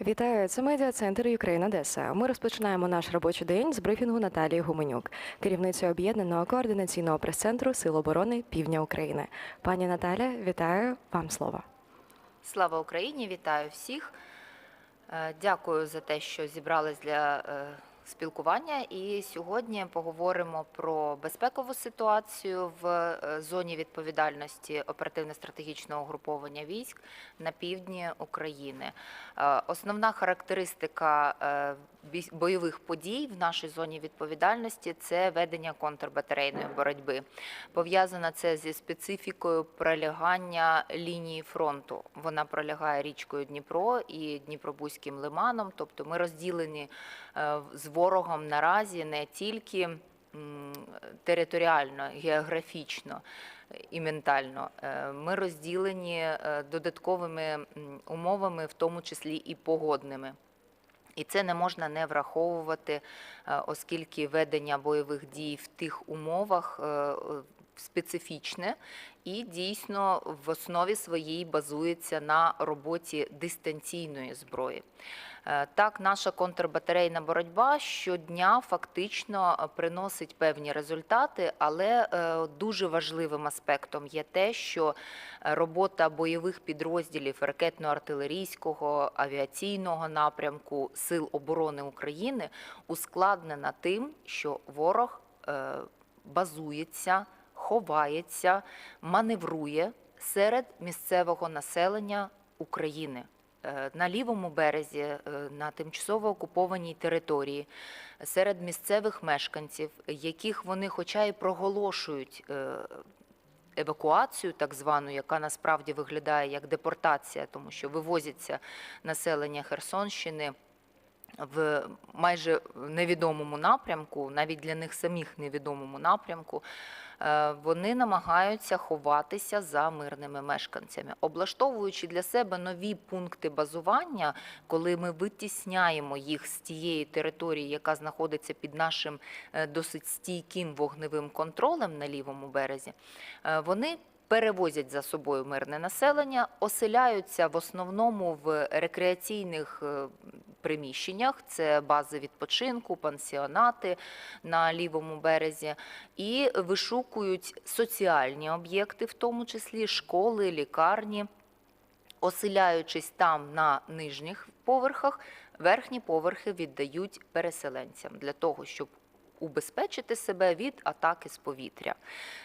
Вітаю, це медіа центр Україна Одеса. Ми розпочинаємо наш робочий день з брифінгу Наталії Гуменюк, керівницею об'єднаного координаційного прес-центру Сил оборони Півдня України. Пані Наталя, вітаю вам слово. Слава Україні! Вітаю всіх. Е, Дякую за те, що зібрались для е, спілкування. І сьогодні поговоримо про безпекову ситуацію в е, зоні відповідальності оперативно-стратегічного угруповання військ на півдні України. Е, Основна характеристика е, бойових подій в нашій зоні відповідальності це ведення контрбатарейної боротьби. Пов'язано це зі специфікою пролягання лінії фронту. Вона пролягає річкою Дніпро і Дніпробузьким лиманом. Тобто ми розділені е, з ворогом наразі не тільки територіально, географічно і ментально. Е, Ми розділені е, додатковими умовами, в тому числі і погодними. І це не можна не враховувати, е, оскільки ведення бойових дій в тих умовах е, специфічне і дійсно в основі своїй базується на роботі дистанційної зброї. Е, Так, наша контрбатарейна боротьба щодня фактично е, приносить певні результати, але е, дуже важливим аспектом є те, що робота бойових підрозділів ракетно-артилерійського авіаційного напрямку Сил оборони України ускладнена тим, що ворог базується, ховається, маневрує серед місцевого населення України. Е, На лівому березі, е, на тимчасово окупованій території, серед місцевих мешканців, яких вони, хоча й проголошують е, евакуацію, так звану, яка насправді виглядає як депортація, тому що вивозиться населення Херсонщини в майже невідомому напрямку, навіть для них самих невідомому напрямку, вони намагаються ховатися за мирними мешканцями, облаштовуючи для себе нові пункти базування, коли ми витісняємо їх з тієї території, яка знаходиться під нашим е, досить стійким вогневим контролем на лівому березі, е, вони перевозять за собою мирне населення, оселяються в основному в рекреаційних е, приміщеннях, це бази відпочинку, пансіонати на лівому березі, і вишукують соціальні об'єкти, в тому числі школи, лікарні. Оселяючись там на нижніх поверхах, верхні поверхи віддають переселенцям для того, щоб убезпечити себе від атаки з повітря.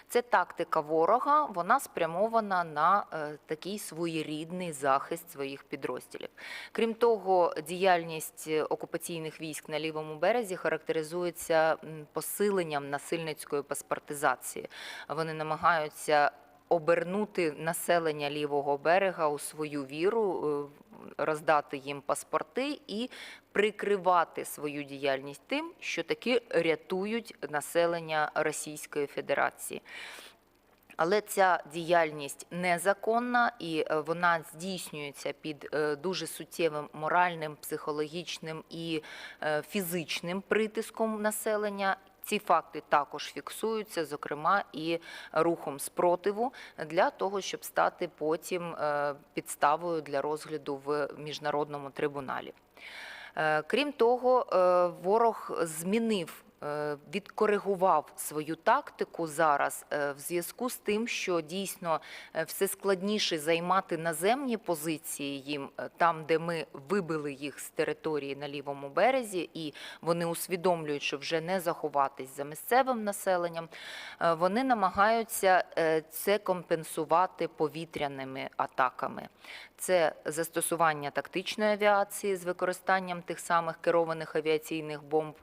Це тактика ворога, вона спрямована на е, такий своєрідний захист своїх підрозділів. Крім того, діяльність окупаційних військ на лівому березі характеризується посиленням насильницької паспортизації. Вони намагаються обернути населення лівого берега у свою віру, е, роздати їм паспорти і прикривати свою діяльність тим, що таки рятують населення Російської Федерації. Але ця діяльність незаконна і е, вона здійснюється під е, дуже суттєвим моральним, психологічним і е, фізичним притиском населення. Ці факти також фіксуються, зокрема і рухом спротиву для того, щоб стати потім підставою для розгляду в міжнародному трибуналі. Е, Крім того, е, ворог змінив. Е, Відкоригував свою тактику зараз е, в зв'язку з тим, що дійсно е, все складніше займати наземні позиції їм там, де ми вибили їх з території на лівому березі, і вони усвідомлюють, що вже не заховатись за місцевим населенням. Вони намагаються це компенсувати повітряними атаками. Це застосування тактичної авіації з використанням тих самих керованих авіаційних бомб.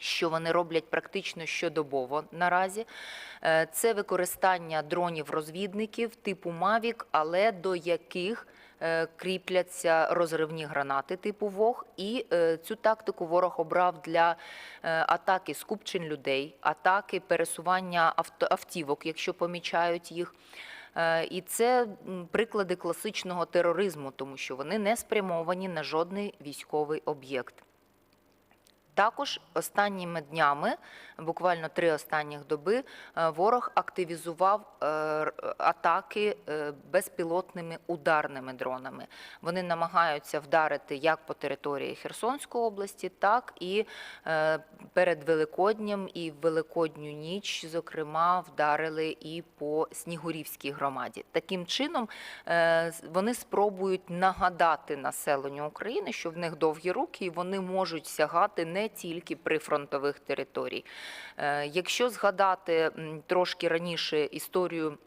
Що вони роблять практично щодобово наразі, Е, це використання дронів-розвідників типу Мавік, але до яких е, кріпляться розривні гранати типу ВОГ. І е, цю тактику ворог обрав для атаки скупчень людей, атаки пересування автівок, якщо помічають їх. І це приклади класичного тероризму, тому що вони не спрямовані на жодний військовий об'єкт. Також останніми днями, буквально три останніх доби, е, ворог активізував е, атаки е, безпілотними ударними дронами. Вони намагаються вдарити як по території Херсонської області, так і перед Великоднем і в Великодню ніч, зокрема, вдарили і по Снігурівській громаді. Таким чином вони спробують нагадати населенню України, що в них довгі руки, і вони можуть сягати не тільки прифронтових територій. Е, Якщо згадати трошки раніше історію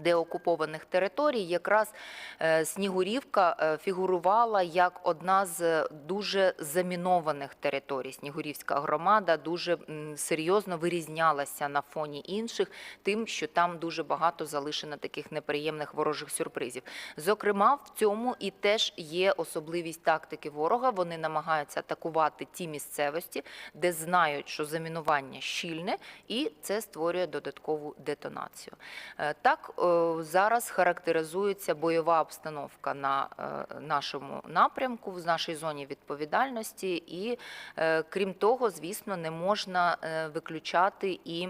деокупованих територій, якраз е, Снігурівка е, фігурувала як одна з дуже замінованих територій. Снігурівська громада дуже серйозно вирізнялася на фоні інших, тим, що там дуже багато залишено таких неприємних ворожих сюрпризів. Зокрема, в цьому і теж є особливість тактики ворога. Вони намагаються атакувати ті місцевості, де знають, що замінування щільне, і це створює додаткову детонацію. Е, Так е, зараз характеризується бойова обстановка на е, нашому напрямку, в нашій зоні відповідальності, і е, крім того, звісно, не можна е, виключати і.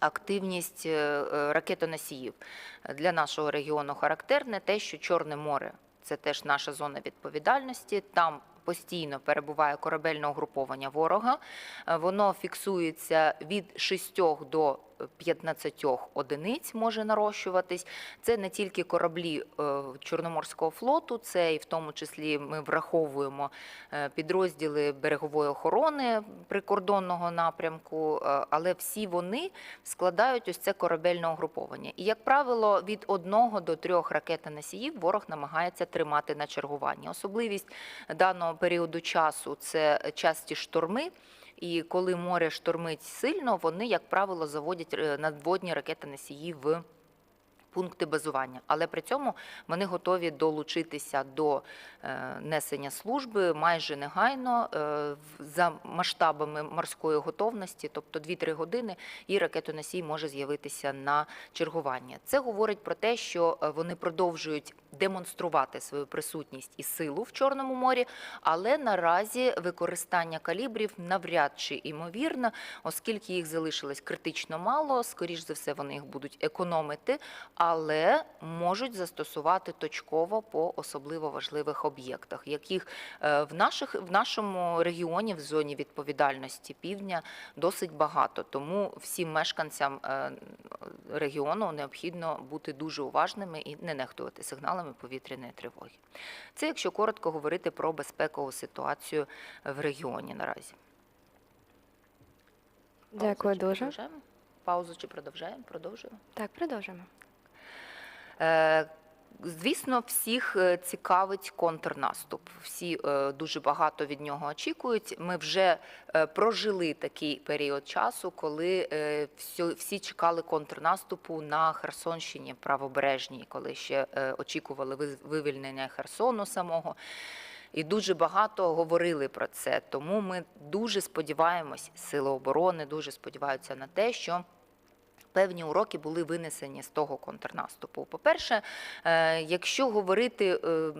Активність ракетоносіїв для нашого регіону характерне те, що Чорне море це теж наша зона відповідальності. Там постійно перебуває корабельне угруповання ворога. Воно фіксується від 6 до 15 одиниць може нарощуватись. Це не тільки кораблі е, Чорноморського флоту, це і в тому числі ми враховуємо е, підрозділи берегової охорони прикордонного напрямку, е, але всі вони складають ось це корабельне угруповання. І, як правило, від одного до трьох ракетоносіїв ворог намагається тримати на чергуванні. Особливість даного періоду часу це часті шторми. І коли море штормить сильно, вони, як правило, заводять е, надводні ракетоносії в пункти базування. Але при цьому вони готові долучитися до е, несення служби майже негайно е, за масштабами морської готовності, тобто 2-3 години, і ракетоносій може з'явитися на чергування. Це говорить про те, що е, вони продовжують демонструвати свою присутність і силу в Чорному морі, але наразі використання калібрів навряд чи імовірно, оскільки їх залишилось критично мало, скоріш за все, вони їх будуть економити, але можуть застосувати точково по особливо важливих об'єктах, яких е, в наших в нашому регіоні в зоні відповідальності півдня досить багато. Тому всім мешканцям е, регіону необхідно бути дуже уважними і не нехтувати сигналами повітряної тривоги. Це якщо коротко говорити про безпекову ситуацію в регіоні наразі. Дякую Паузу дуже. продовжаємо? Паузу чи продовжаємо? Продовжуємо. Так, продовжимо. Е, Звісно, всіх е, цікавить контрнаступ. Всі е, дуже багато від нього очікують. Ми вже прожили такий період часу, коли всі чекали контрнаступу на Херсонщині правобережній, коли ще очікували вивільнення Херсону самого. І дуже багато говорили про це. Тому ми дуже сподіваємось, сили оборони дуже сподіваються на те, що певні уроки були винесені з того контрнаступу. По-перше, е, якщо говорити е,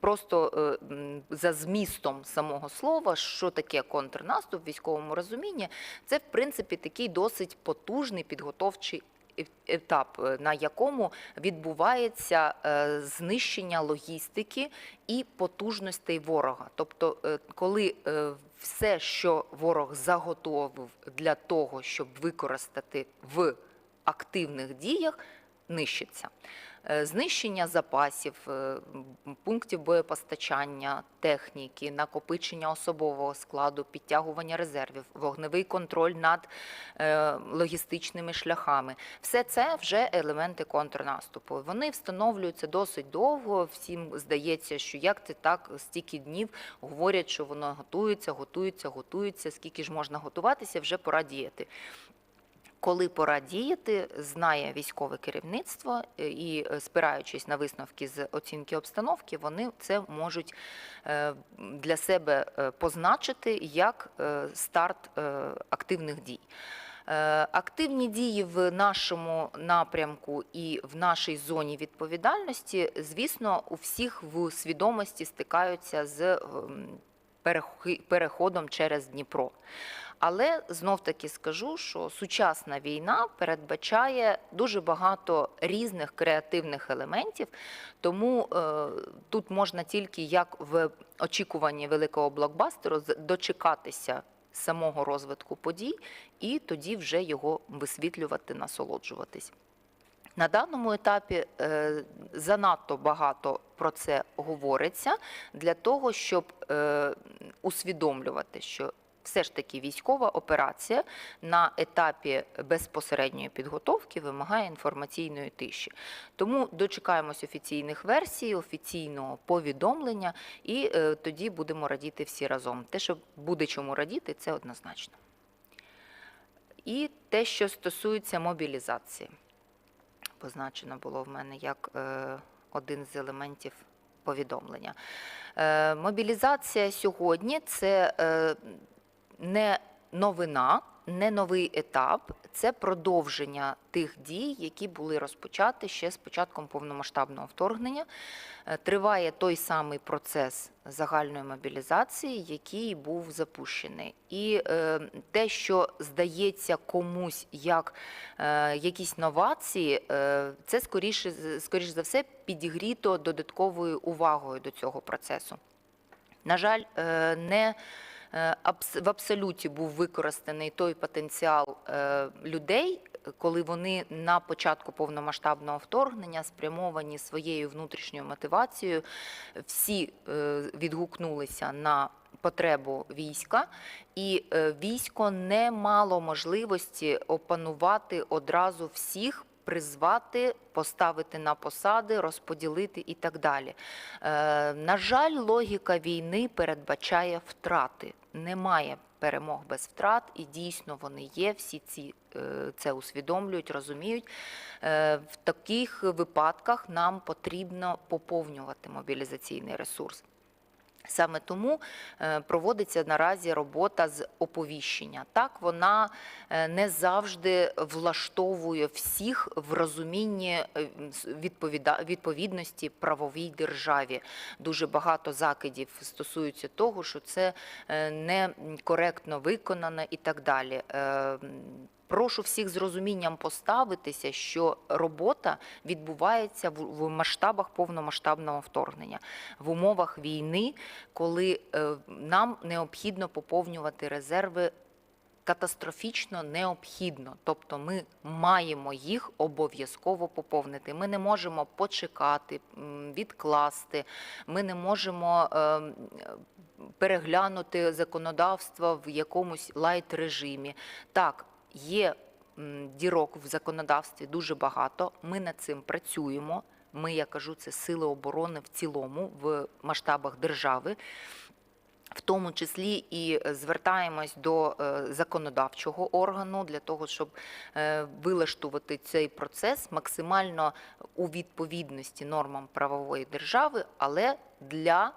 просто е, за змістом самого слова, що таке контрнаступ в військовому розумінні, це в принципі такий досить потужний підготовчий етап, на якому відбувається знищення логістики і потужностей ворога. Тобто, коли все, що ворог заготовив для того, щоб використати в активних діях, нищиться. Е, Знищення запасів, е, пунктів боєпостачання, техніки, накопичення особового складу, підтягування резервів, вогневий контроль над е, логістичними шляхами. Все це вже елементи контрнаступу. Вони встановлюються досить довго. Всім здається, що як це так стільки днів говорять, що воно готується, готується, готується. Скільки ж можна готуватися, вже пора діяти. Коли пора діяти, знає військове керівництво е, і е, спираючись на висновки з оцінки обстановки, вони це можуть е, для себе позначити як старт активних дій. Активні дії в нашому напрямку і в нашій зоні відповідальності, звісно, у всіх в свідомості стикаються з ем, переходом через Дніпро. Але знов таки скажу, що сучасна війна передбачає дуже багато різних креативних елементів, тому е, тут можна тільки як в очікуванні великого блокбастеру дочекатися самого розвитку подій і тоді вже його висвітлювати, насолоджуватись. На даному етапі е, занадто багато про це говориться для того, щоб е, усвідомлювати, що все ж таки військова операція на етапі безпосередньої підготовки вимагає інформаційної тиші. Тому дочекаємось офіційних версій, офіційного повідомлення, і е, тоді будемо радіти всі разом. Те, що буде чому радіти, це однозначно. І те, що стосується мобілізації позначено було в мене як е, один з елементів повідомлення. Е, мобілізація сьогодні це е, не новина, не новий етап, це продовження тих дій, які були розпочаті ще з початком повномасштабного вторгнення. Е, Триває той самий процес загальної мобілізації, який був запущений. І е, те, що здається комусь як е, якісь новації, е, це скоріше скоріш за все підігріто додатковою увагою до цього процесу. На жаль, е, не в абсолюті був використаний той потенціал е, людей, коли вони на початку повномасштабного вторгнення спрямовані своєю внутрішньою мотивацією, всі е, відгукнулися на потребу війська, і е, військо не мало можливості опанувати одразу всіх. Призвати, поставити на посади, розподілити і так далі. Е, на жаль, логіка війни передбачає втрати. Немає перемог без втрат, і дійсно вони є. Всі ці е, це усвідомлюють, розуміють. Е, в таких випадках нам потрібно поповнювати мобілізаційний ресурс. Саме тому е, проводиться наразі робота з оповіщення. Так, вона е, не завжди влаштовує всіх в розумінні е, відповідності правовій державі. Дуже багато закидів стосуються того, що це некоректно виконано і так далі. Е, Прошу всіх з розумінням поставитися, що робота відбувається в, масштабах повномасштабного вторгнення, в умовах війни, коли е, нам необхідно поповнювати резерви катастрофічно необхідно. Тобто ми маємо їх обов'язково поповнити. Ми не можемо почекати, відкласти, ми не можемо. ем, Переглянути законодавство в якомусь лайт режимі. Так, є дірок в законодавстві дуже багато. Ми над цим працюємо. Ми, я кажу, це сили оборони в цілому в масштабах держави. В тому числі і е, звертаємось до е, законодавчого органу для того, щоб е, вилаштувати цей процес максимально у відповідності нормам правової держави, але для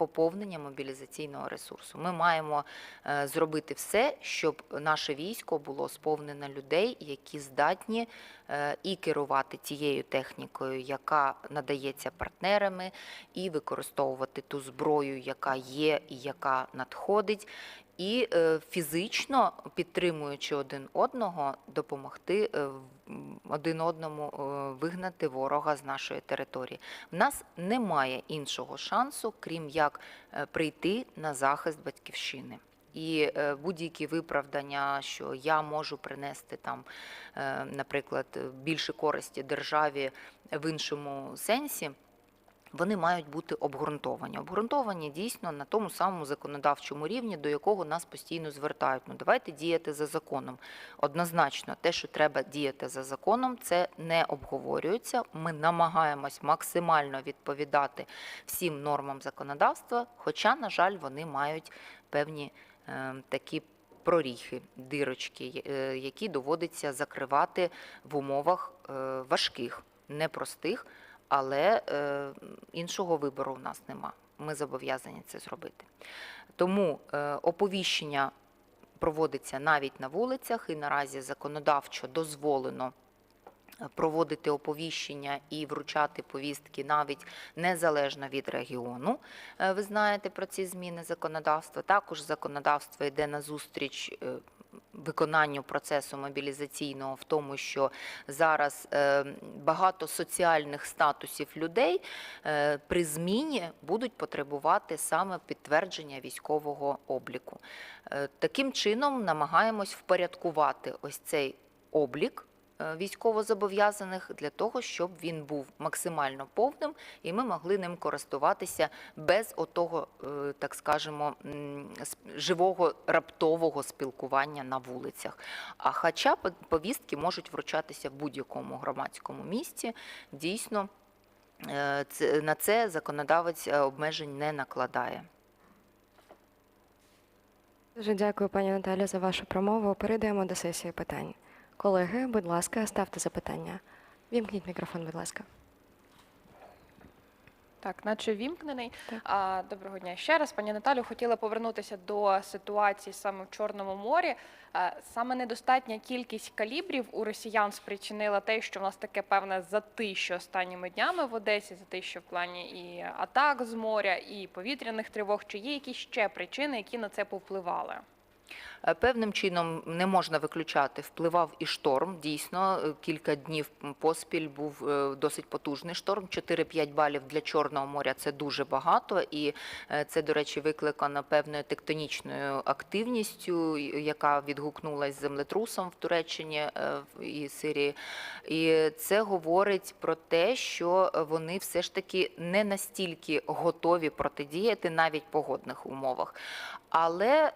поповнення мобілізаційного ресурсу. Ми маємо е, зробити все, щоб наше військо було сповнено людей, які здатні е, і керувати тією технікою, яка надається партнерами, і використовувати ту зброю, яка є і яка надходить, і е, фізично підтримуючи один одного, допомогти е, один одному е, вигнати ворога з нашої території. В нас немає іншого шансу, крім як прийти на захист батьківщини. І будь-які виправдання, що я можу принести там, наприклад, більше користі державі в іншому сенсі. Вони мають бути обґрунтовані. Обґрунтовані дійсно на тому самому законодавчому рівні, до якого нас постійно звертають. Ну давайте діяти за законом. Однозначно, те, що треба діяти за законом, це не обговорюється. Ми намагаємось максимально відповідати всім нормам законодавства, хоча, на жаль, вони мають певні е, такі проріхи, дирочки, е, які доводиться закривати в умовах е, важких, непростих, але е, іншого вибору в нас нема. Ми зобов'язані це зробити. Тому е, оповіщення проводиться навіть на вулицях, і наразі законодавчо дозволено проводити оповіщення і вручати повістки навіть незалежно від регіону. Е, Ви знаєте про ці зміни законодавства. Також законодавство йде на зустріч е, виконанню процесу мобілізаційного в тому, що зараз е, багато соціальних статусів людей е, при зміні будуть потребувати саме підтвердження військового обліку. Е, Таким чином намагаємось впорядкувати ось цей облік військовозобов'язаних для того, щоб він був максимально повним, і ми могли ним користуватися без отого, е, так скажемо, живого раптового спілкування на вулицях. А хоча по- повістки можуть вручатися в будь-якому громадському місці, дійсно. е, На це законодавець е, обмежень не накладає. Дуже дякую, пані Наталі, за вашу промову. Перейдемо до сесії питань. Колеги, будь ласка, ставте запитання. Вімкніть мікрофон, будь ласка. Так, наче вімкнений. Так. А, доброго дня ще раз, пані Наталю. Хотіла повернутися до ситуації саме в Чорному морі. Е, Саме недостатня кількість калібрів у росіян спричинила те, що в нас таке певне затище останніми днями в Одесі, затище в плані і атак з моря, і повітряних тривог. Чи є якісь ще причини, які на це повпливали? Е, Певним чином не можна виключати, впливав і шторм. Дійсно, е, кілька днів поспіль був е, досить потужний шторм. 4-5 балів для Чорного моря це дуже багато, і це, до речі, викликано певною тектонічною активністю, яка відгукнулась землетрусом в Туреччині і Сирії. І це говорить про те, що вони все ж таки не настільки готові протидіяти навіть погодних умовах. Але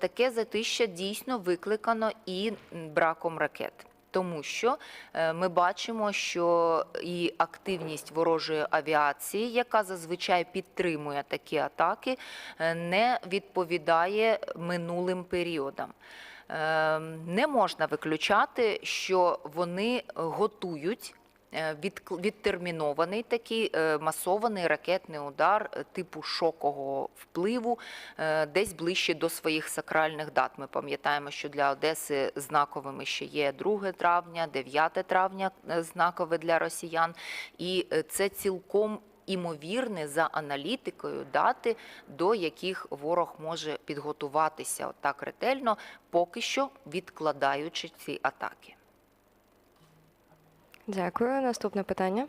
таке затища дійсно викликано і браком ракет. Тому що е, ми бачимо, що і активність ворожої авіації, яка зазвичай підтримує такі атаки, е, не відповідає минулим періодам. Е, Не можна виключати, що вони готують відтермінований такий е, масований ракетний удар е, типу шокового впливу е, десь ближче до своїх сакральних дат. Ми пам'ятаємо, що для Одеси знаковими ще є 2 травня, 9 травня е, знакове для росіян, і е, це цілком. Імовірне за аналітикою дати, до яких ворог може підготуватися так ретельно, поки що відкладаючи ці атаки. Дякую. Наступне питання.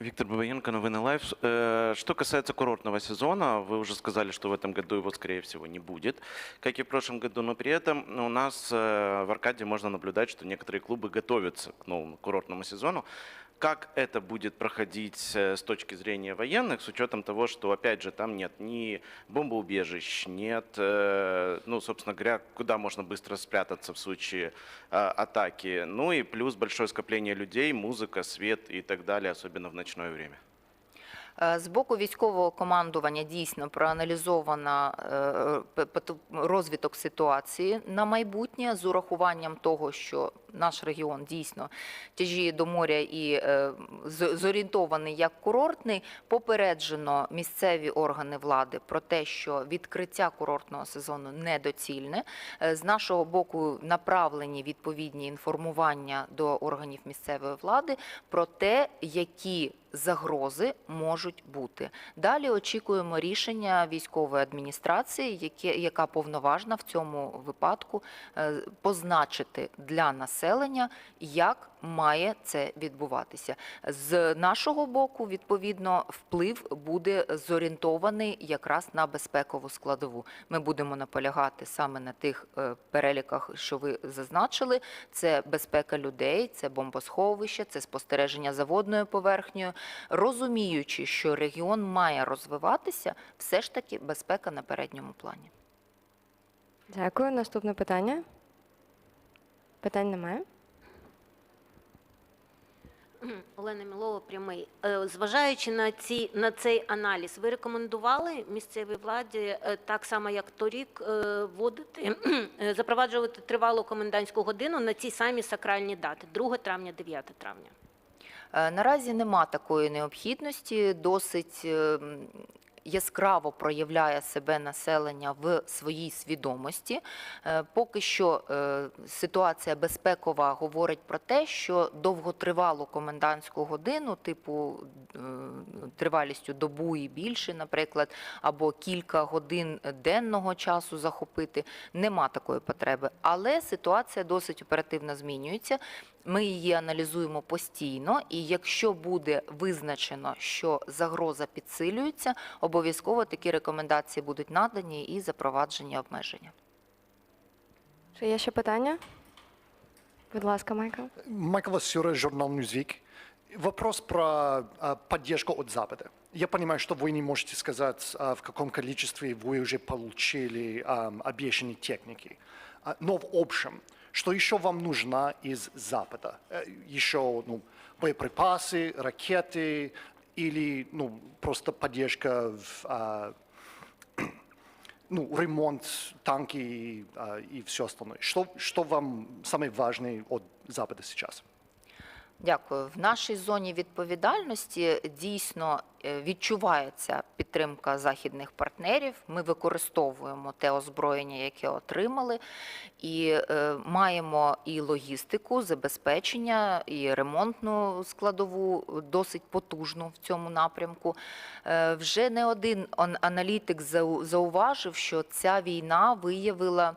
Виктор Бабаенко, Новины Лайф. Что касается курортного сезона, вы уже сказали, что в этом году его, скорее всего, не будет, как и в прошлом году, но при этом у нас в Аркадии можно наблюдать, что некоторые клубы готовятся к новому курортному сезону. Как это будет проходить э, с точки зрения военных, с учетом того, что, опять же, там нет ни бомбоубежищ, нет, э, ну, собственно говоря, куда можно быстро спрятаться в случае э, атаки, ну и плюс большое скопление людей, музыка, свет и так далее, особенно в ночное время. Е, З боку військового командування дійсно проаналізовано е, розвиток ситуації на майбутнє з урахуванням того, що наш регіон дійсно тяжіє до моря і е, зорієнтований як курортний. Попереджено місцеві органи влади про те, що відкриття курортного сезону недоцільне. Е, З нашого боку направлені відповідні інформування до органів місцевої влади про те, які загрози можуть бути. Далі очікуємо рішення військової адміністрації, яка повноважна в цьому випадку е, позначити для населення, як має це відбуватися. З нашого боку, відповідно, вплив буде зорієнтований якраз на безпекову складову. Ми будемо наполягати саме на тих е, переліках, що ви зазначили. Це безпека людей, це бомбосховище, це спостереження за водною поверхнею. Розуміючи, що регіон має розвиватися, все ж таки безпека на передньому плані. Дякую. Наступне питання. Питань немає. Олена Мілова, прямий. Е, Зважаючи на ці на цей аналіз, ви рекомендували місцевій владі е, так само, як торік, е, вводити запроваджувати тривалу комендантську годину на ці самі сакральні дати 2 травня, 9 травня. Наразі нема такої необхідності. Досить е, м, яскраво проявляє себе населення в своїй свідомості. Е, Поки що е, ситуація безпекова говорить про те, що довготривалу комендантську годину, типу е, тривалістю добу і більше, наприклад, або кілька годин денного часу захопити, нема такої потреби. Але ситуація досить оперативно змінюється. Ми її аналізуємо постійно, і якщо буде визначено, що загроза підсилюється, обов'язково такі рекомендації будуть надані і запроваджені обмеження. Чи є ще питання? Будь ласка, Майкл. Майкл Васюра, журнал «Ньюзвик». Вопрос про а, поддержку от Запада. Я понимаю, что вы не можете сказать, а, в каком количестве вы уже получили а, обещанные техники. А, Но в общем, что еще вам нужно из Запада? Э, Еще ну, боеприпасы, ракеты или ну, просто поддержка в а, ну, ремонт, танки и, а, и все остальное. Что, что вам самое важное от Запада сейчас? Дякую. В нашій зоні відповідальності дійсно е, відчувається підтримка західних партнерів. Ми використовуємо те озброєння, яке отримали, і е, маємо і логістику, забезпечення, і ремонтну складову досить потужну в цьому напрямку. Е, вже не один аналітик зауважив, що ця війна виявила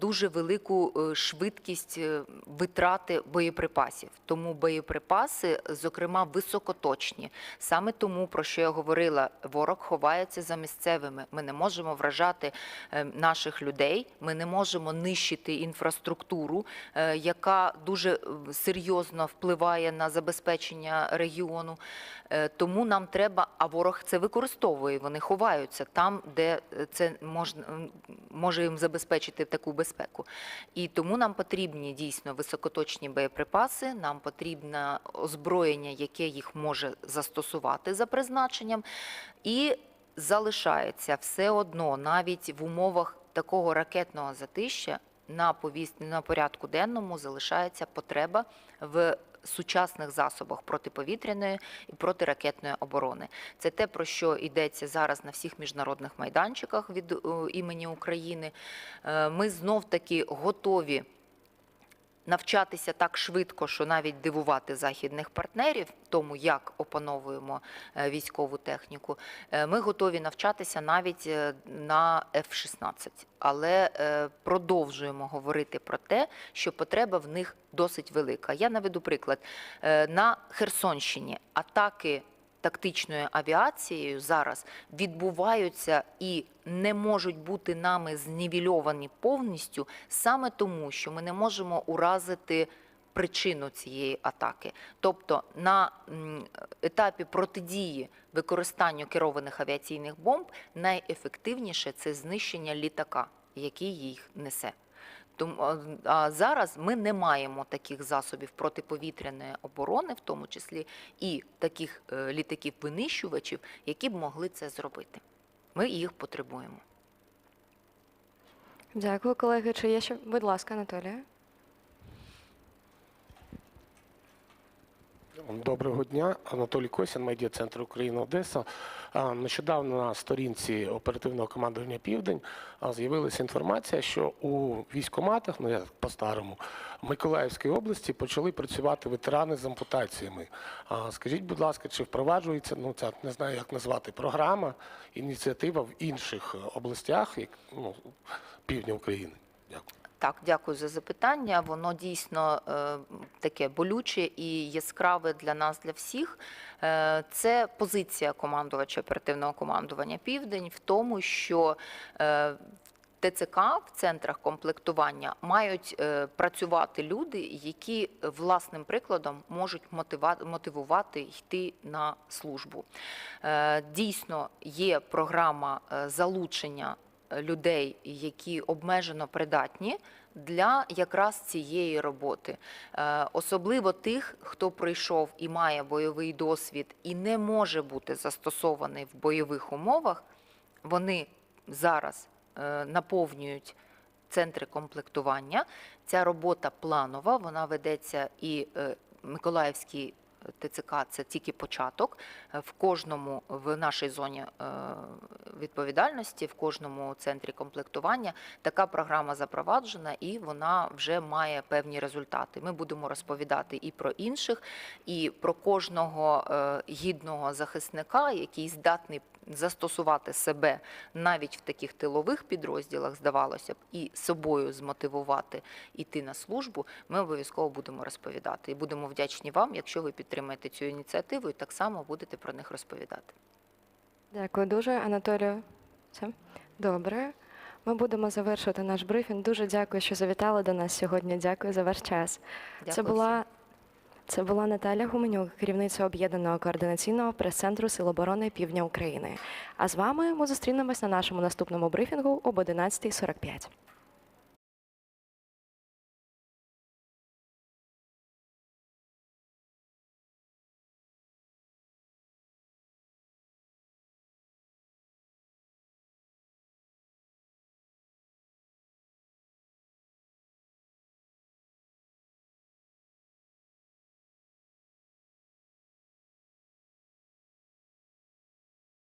дуже велику е, швидкість е, витрати боєприпасів. Тому боєприпаси, зокрема, високоточні. Саме тому, про що я говорила, ворог ховається за місцевими. Ми не можемо вражати е, наших людей, ми не можемо нищити інфраструктуру, е, яка дуже е, серйозно впливає на забезпечення регіону. Е, Тому нам треба, а ворог це використовує. Вони ховаються там, де е, це можна може їм забезпечити таку безпеку. І тому нам потрібні дійсно високоточні боєприпаси. Нам потрібне озброєння, яке їх може застосувати за призначенням, і залишається все одно, навіть в умовах такого ракетного затища. На повіст на порядку денному залишається потреба в сучасних засобах протиповітряної і протиракетної оборони. Це те, про що йдеться зараз на всіх міжнародних майданчиках від е, імені України. Е, Ми знов таки готові навчатися так швидко, що навіть дивувати західних партнерів, тому як опановуємо е, військову техніку. Е, Ми готові навчатися навіть е, на F-16, але продовжуємо говорити про те, що потреба в них досить велика. Я наведу приклад на Херсонщині атаки. Тактичною авіацією зараз відбуваються і не можуть бути нами знівельовані повністю саме тому, що ми не можемо уразити причину цієї атаки. Тобто на етапі протидії використанню керованих авіаційних бомб найефективніше це знищення літака, який їх несе. Тому а, зараз ми не маємо таких засобів протиповітряної оборони, в тому числі і таких е, літаків-винищувачів, які б могли це зробити. Ми їх потребуємо. Дякую, колеги. Чи є ще? Будь ласка, Анатолія. Доброго дня, Анатолій Косін, медіа центр Україна Одеса. Нещодавно на сторінці оперативного командування Південь з'явилася інформація, що у військкоматах, ну я по-старому, Миколаївської області почали працювати ветерани з ампутаціями. Скажіть, будь ласка, чи впроваджується ну ця не знаю, як назвати програма, ініціатива в інших е, областях, як ну, півдня України? Дякую. Так, дякую за запитання. Воно дійсно е, таке болюче і яскраве для нас, для всіх. Е, це позиція командувача оперативного командування Південь в тому, що е, ТЦК в центрах комплектування мають е, працювати люди, які власним прикладом можуть мотивувати йти на службу. Е, Дійсно, є програма залучення людей, які обмежено придатні для якраз цієї роботи, Е, особливо тих, хто пройшов і має бойовий досвід і не може бути застосований в бойових умовах. Вони зараз е, наповнюють центри комплектування. Ця робота планова, вона ведеться і е, Миколаївський ТЦК це тільки початок. Е, В кожному в нашій зоні е, відповідальності, в кожному центрі комплектування така програма запроваджена і вона вже має певні результати. Ми будемо розповідати і про інших, і про кожного е, гідного захисника, який здатний застосувати себе навіть в таких тилових підрозділах, здавалося б, і собою змотивувати іти на службу. Ми обов'язково будемо розповідати. І будемо вдячні вам, якщо ви підтримаєте цю ініціативу і так само будете про них розповідати. Дякую дуже, Анатолію. Все? Добре. Ми будемо завершувати наш брифінг. Дуже дякую, що завітали до нас сьогодні. Дякую за ваш час. Дякую Це була, це була Наталя Гуменюк, керівниця об'єднаного координаційного прес-центру Сил оборони Півдня України. А з вами ми зустрінемось на нашому наступному брифінгу об 11.45.